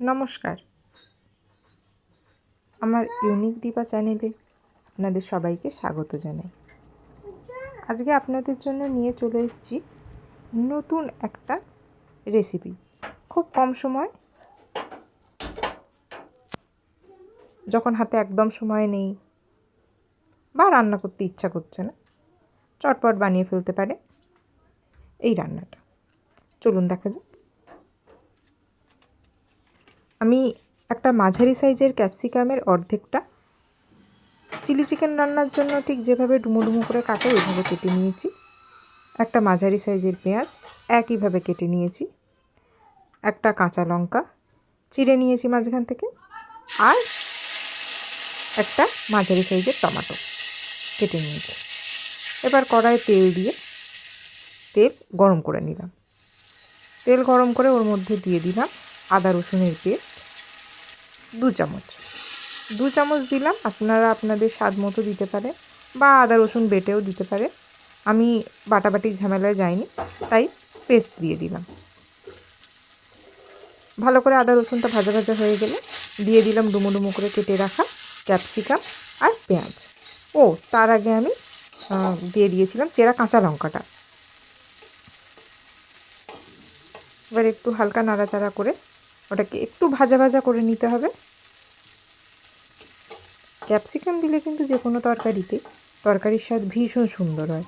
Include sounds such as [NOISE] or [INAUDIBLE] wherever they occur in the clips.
নমস্কার। আমার ইউনিক দীপা চ্যানেলে আপনাদের সবাইকে স্বাগত জানাই। আজকে আপনাদের জন্য নিয়ে চলে এসেছি নতুন একটা রেসিপি খুব কম সময় যখন হাতে একদম সময় নেই বা রান্না করতে ইচ্ছা করছে না, চটপট বানিয়ে ফেলতে পারে এই রান্নাটা। চলুন দেখা যাক। আমি একটা মাঝারি সাইজের ক্যাপসিকামের অর্ধেকটা চিলি চিকেন রান্নার জন্য ঠিক যেভাবে ডুমো ডুমো করে কাটে, ওইভাবে কেটে নিয়েছি। একটা মাঝারি সাইজের পেঁয়াজ একইভাবে কেটে নিয়েছি। একটা কাঁচা লঙ্কা চিড়ে নিয়েছি মাঝখান থেকে। আর একটা মাঝারি সাইজের টমেটো কেটে নিয়েছি। এবার কড়ায় তেল দিয়ে তেল গরম করে নিলাম। তেল গরম করে ওর মধ্যে দিয়ে দিলাম আদা রসুনের পেস্ট, দু চামচ। দু চামচ দিলাম, আপনারা আপনাদের স্বাদ মতো দিতে পারেন বা আদা রসুন বেটেও দিতে পারে আমি বাটাবাটি ঝামেলায় যাইনি, তাই পেস্ট দিয়ে দিলাম। ভালো করে আদা রসুনটা ভাজা ভাজা হয়ে গেলে দিয়ে দিলাম ডুমো ডুমো করে কেটে রাখা ক্যাপসিকাম আর পেঁয়াজ। ও, তার আগে আমি দিয়ে দিয়েছিলাম চেরা কাঁচা লঙ্কাটা। এবার একটু হালকা নাড়াচাড়া করে ওটাকে একটু ভাজা ভাজা করে নিতে হবে। ক্যাপসিকাম দিলে কিন্তু যে কোনো তরকারিতে তরকারির স্বাদ ভীষণ সুন্দর হয়।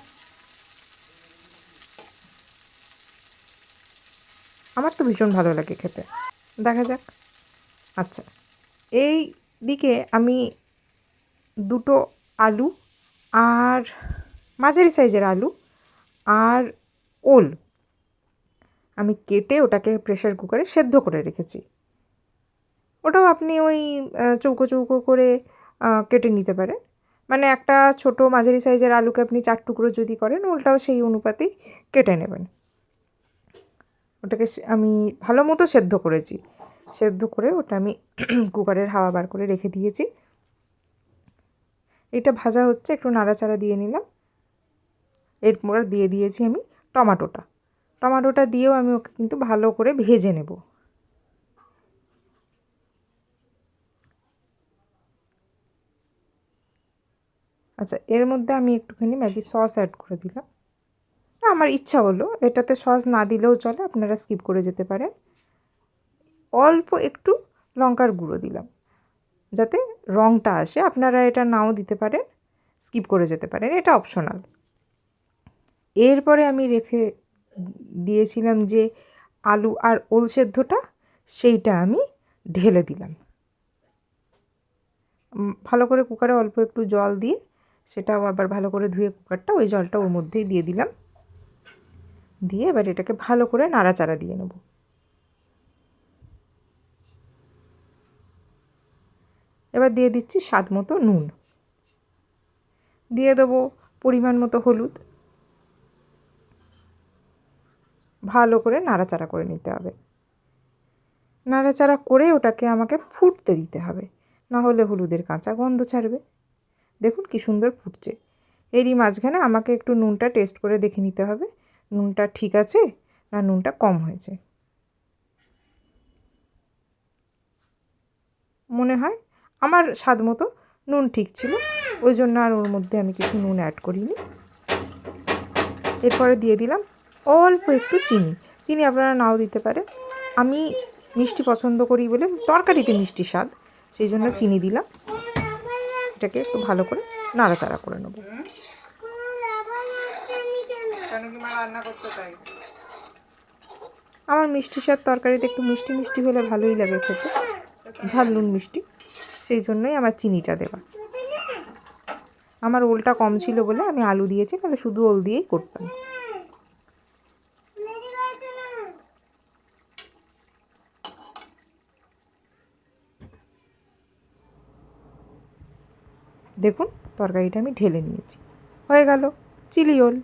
আমার তো ভীষণ ভালো লাগে খেতে। দেখা যাক। আচ্ছা এই দিকে আমি দুটো আলু আর মাঝারি সাইজের আলু আর ওল আমি কেটে ওটাকে প্রেশার কুকারে সেদ্ধ করে রেখেছি। ওটাও আপনি ওই চৌকো চৌকো করে কেটে নিতে পারেন। মানে একটা ছোট মাঝারি সাইজের আলুকে আপনি চার টুকরো যদি করেন, ওটাও সেই অনুপাতেই কেটে নেবেন। ওটাকে আমি ভালো মতো সেদ্ধ করেছি। সেদ্ধ করে ওটা আমি [CLEARS THROAT] কুকারের হাওয়া বার করে রেখে দিয়েছি। এটা ভাজা হচ্ছে, একটু নাড়াচাড়া দিয়ে নিলাম। এরপর দিয়ে দিয়েছি আমি টমাটোটা। টমাটোটা দিয়েও আমি ওকে কিন্তু ভালো করে ভেজে নেব। আচ্ছা এর মধ্যে আমি একটুখানি ম্যাগি সস অ্যাড করে দিলাম। আমার ইচ্ছা হলো, এটাতে সস না দিলেও চলে, আপনারা স্কিপ করে যেতে পারেন। অল্প একটু লঙ্কার গুঁড়ো দিলাম, যাতে রঙটা আসে। আপনারা এটা নাও দিতে পারেন, স্কিপ করে যেতে পারেন, এটা অপশনাল। এরপরে আমি রেখে দিয়েছিলাম যে আলু আর ওল সেদ্ধটা, সেইটা আমি ঢেলে দিলাম। ভালো করে কুকারে অল্প একটু জল দিয়ে সেটাও আবার ভালো করে ধুয়ে কুকারটা ওই জলটা ওর মধ্যেই দিয়ে দিলাম। দিয়ে এবার এটাকে ভালো করে নাড়াচাড়া দিয়ে নেব। এবার দিয়ে দিচ্ছি স্বাদ মতো নুন। দিয়ে দেবো পরিমাণ মতো হলুদ। ভালো করে নাড়াচাড়া করে নিতে হবে। নাড়াচাড়া করে ওটাকে আমাকে ফুটতে দিতে হবে। না হলে হলুদের কাঁচা গন্ধ ছাড়বে। দেখুন কি সুন্দর ফুটছে। এরই মাঝখানে আমাকে একটু নুনটা টেস্ট করে দেখে নিতে হবে। নুনটা ঠিক আছে না নুনটা কম হয়েছে। মনে হয় আমার স্বাদ মতো নুন ঠিক ছিল। ওই জন্য আর ওর মধ্যে আমি কিছু নুন অ্যাড করিনি। এরপরে দিয়ে দিলাম অল্প একটু চিনি। চিনি আপনারা নাও দিতে পারে আমি মিষ্টি পছন্দ করি বলে তরকারিতে মিষ্টি স্বাদ, সেই জন্য চিনি দিলাম। এটাকে একটু ভালো করে নাড়াচাড়া করে নেব। আমার মিষ্টি স্বাদ তরকারিতে একটু মিষ্টি মিষ্টি হলে ভালোই লাগে খেতে। ঝাল নুন মিষ্টি, সেই জন্যই আমার চিনিটা দেওয়া। আমার ওলটা কম ছিল বলে আমি আলু দিয়েছি তাহলে শুধু ওল দিয়েই করতাম। দেখুন তরকারিটা আমি ঢেলে নিয়েছি। হয়ে গেল চিলি ওল।